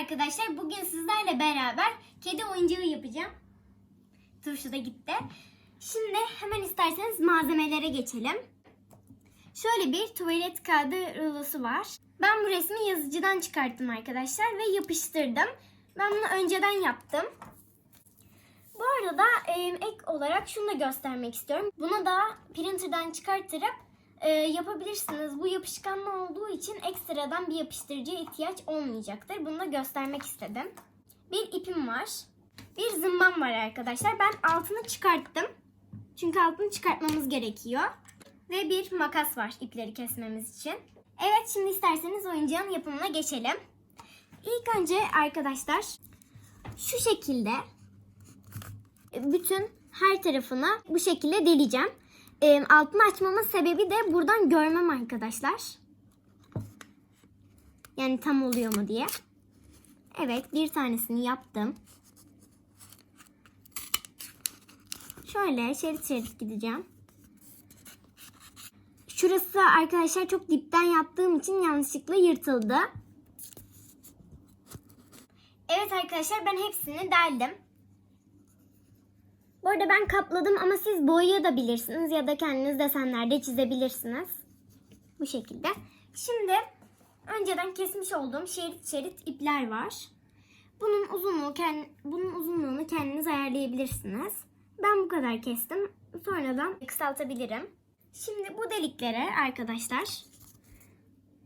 arkadaşlar. Bugün sizlerle beraber kedi oyuncağı yapacağım. Turşu da gitti. Şimdi hemen isterseniz malzemelere geçelim. Şöyle bir tuvalet kağıdı rulosu var. Ben bu resmi yazıcıdan çıkarttım arkadaşlar ve yapıştırdım. Ben bunu önceden yaptım. Bu arada e, ek olarak şunu da göstermek istiyorum. Bunu da printer'dan çıkarttırıp e, yapabilirsiniz. Bu yapışkanlı olduğu için ekstradan bir yapıştırıcıya ihtiyaç olmayacaktır. Bunu da göstermek istedim. Bir ipim var. Bir zımbam var arkadaşlar. Ben altını çıkarttım. Çünkü altını çıkartmamız gerekiyor. Ve bir makas var ipleri kesmemiz için. Evet şimdi isterseniz oyuncağın yapımına geçelim. İlk önce arkadaşlar şu şekilde bütün her tarafına bu şekilde deleceğim. E, altını açmamın sebebi de buradan görmem arkadaşlar. Yani tam oluyor mu diye. Evet bir tanesini yaptım. Şöyle şerit şerit gideceğim. Şurası arkadaşlar çok dipten yaptığım için yanlışlıkla yırtıldı. Evet arkadaşlar ben hepsini deldim. Bu arada ben kapladım ama siz boyayabilirsiniz ya da kendiniz desenlerde çizebilirsiniz. Bu şekilde. Şimdi önceden kesmiş olduğum şerit şerit ipler var. Bunun uzunluğu bunun uzunluğunu kendiniz ayarlayabilirsiniz. Ben bu kadar kestim. Sonradan kısaltabilirim. Şimdi bu deliklere arkadaşlar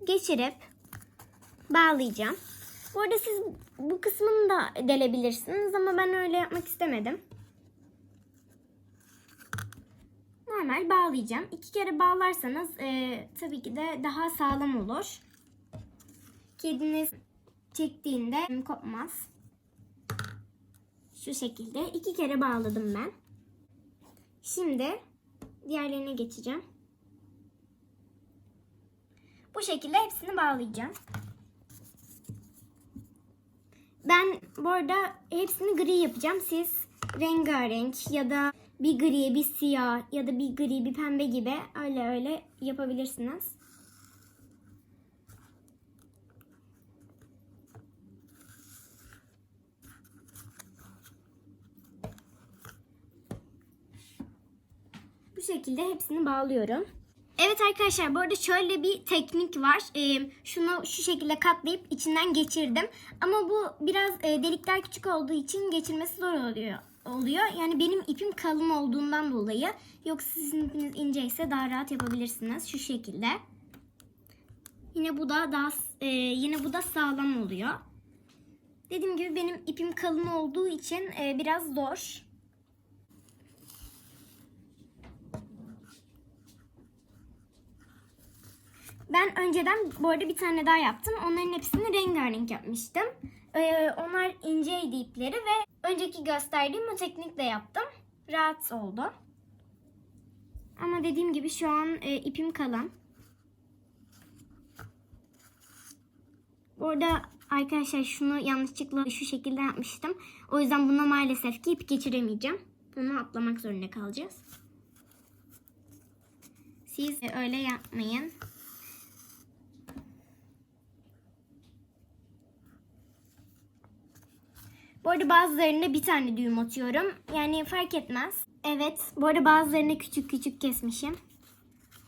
geçirip bağlayacağım. Bu arada siz bu kısmını da delebilirsiniz ama ben öyle yapmak istemedim. Normal bağlayacağım. İki kere bağlarsanız e, tabii ki de daha sağlam olur. Kediniz çektiğinde kopmaz. Şu şekilde iki kere bağladım ben. Şimdi diğerlerine geçeceğim. Bu şekilde hepsini bağlayacağım. Ben bu arada hepsini gri yapacağım. Siz rengarenk ya da bir gri, bir siyah ya da bir gri, bir pembe gibi öyle öyle yapabilirsiniz. Bu şekilde hepsini bağlıyorum. Evet arkadaşlar bu arada şöyle bir teknik var. Ee, şunu şu şekilde katlayıp içinden geçirdim. Ama bu biraz e, delikler küçük olduğu için geçirmesi zor oluyor. Oluyor. Yani benim ipim kalın olduğundan dolayı. Yoksa sizin ipiniz ince daha rahat yapabilirsiniz. Şu şekilde. Yine bu da daha e, yine bu da sağlam oluyor. Dediğim gibi benim ipim kalın olduğu için e, biraz zor. Ben önceden bu arada bir tane daha yaptım. Onların hepsini rengarenk yapmıştım. Ee, onlar inceydi ipleri ve önceki gösterdiğim o teknikle yaptım. Rahat oldu. Ama dediğim gibi şu an e, ipim kalan. Bu arada arkadaşlar şunu yanlışlıkla şu şekilde yapmıştım. O yüzden buna maalesef ki ip geçiremeyeceğim. Bunu atlamak zorunda kalacağız. Siz öyle yapmayın. Bu arada bazılarında bir tane düğüm atıyorum. Yani fark etmez. Evet. Bu arada bazılarını küçük küçük kesmişim.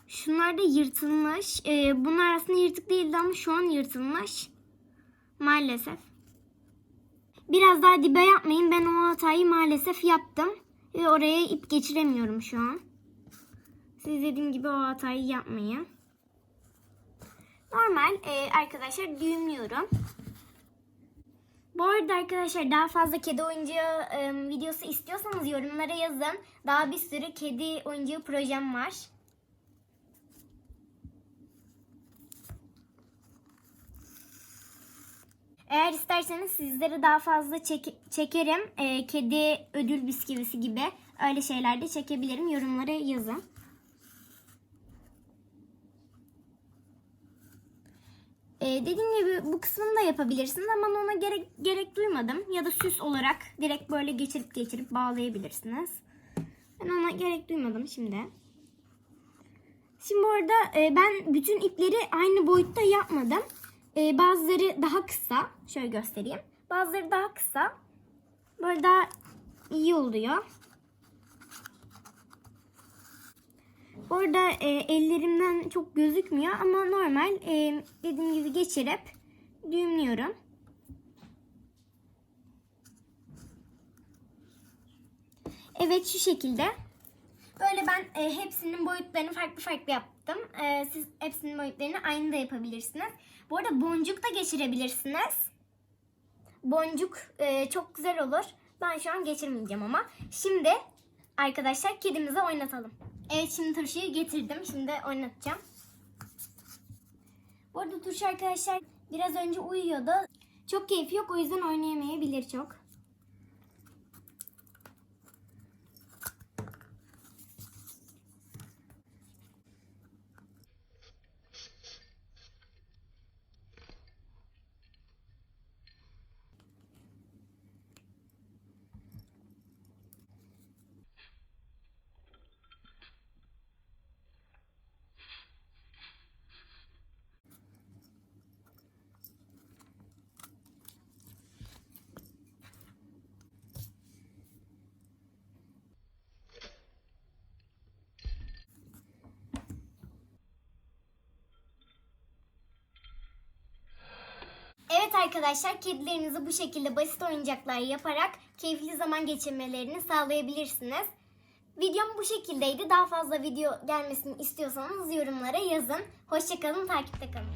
Şunlar da yırtılmış. Ee, bunlar aslında yırtık değildi ama şu an yırtılmış. Maalesef. Biraz daha dibe yapmayın. Ben o hatayı maalesef yaptım. Ve oraya ip geçiremiyorum şu an. Siz dediğim gibi o hatayı yapmayın. Normal e, arkadaşlar düğümlüyorum. Bu arada arkadaşlar daha fazla kedi oyuncağı e, videosu istiyorsanız yorumlara yazın. Daha bir sürü kedi oyuncağı projem var. Eğer isterseniz sizlere daha fazla çek çekerim. E, kedi ödül bisküvisi gibi öyle şeyler de çekebilirim. Yorumlara yazın. Ee, dediğim gibi bu kısmını da yapabilirsiniz ama ona gerek, gerek duymadım. Ya da süs olarak direkt böyle geçirip geçirip bağlayabilirsiniz. Ben ona gerek duymadım şimdi. Şimdi bu arada e, ben bütün ipleri aynı boyutta yapmadım. Ee, bazıları daha kısa. Şöyle göstereyim. Bazıları daha kısa. Böyle daha iyi oluyor. Orada e, ellerimden çok gözükmüyor ama normal e, dediğim gibi geçirip düğümlüyorum. Evet şu şekilde. Böyle ben e, hepsinin boyutlarını farklı farklı yaptım. E, siz hepsinin boyutlarını aynı da yapabilirsiniz. Bu arada boncuk da geçirebilirsiniz. Boncuk e, çok güzel olur. Ben şu an geçirmeyeceğim ama. Şimdi arkadaşlar kedimizi oynatalım. Evet şimdi turşuyu getirdim. Şimdi oynatacağım. Bu arada turşu arkadaşlar biraz önce uyuyordu. Çok keyfi yok o yüzden oynayamayabilir çok. Evet arkadaşlar kedilerinizi bu şekilde basit oyuncaklar yaparak keyifli zaman geçirmelerini sağlayabilirsiniz. Videom bu şekildeydi. Daha fazla video gelmesini istiyorsanız yorumlara yazın. Hoşçakalın, takipte kalın.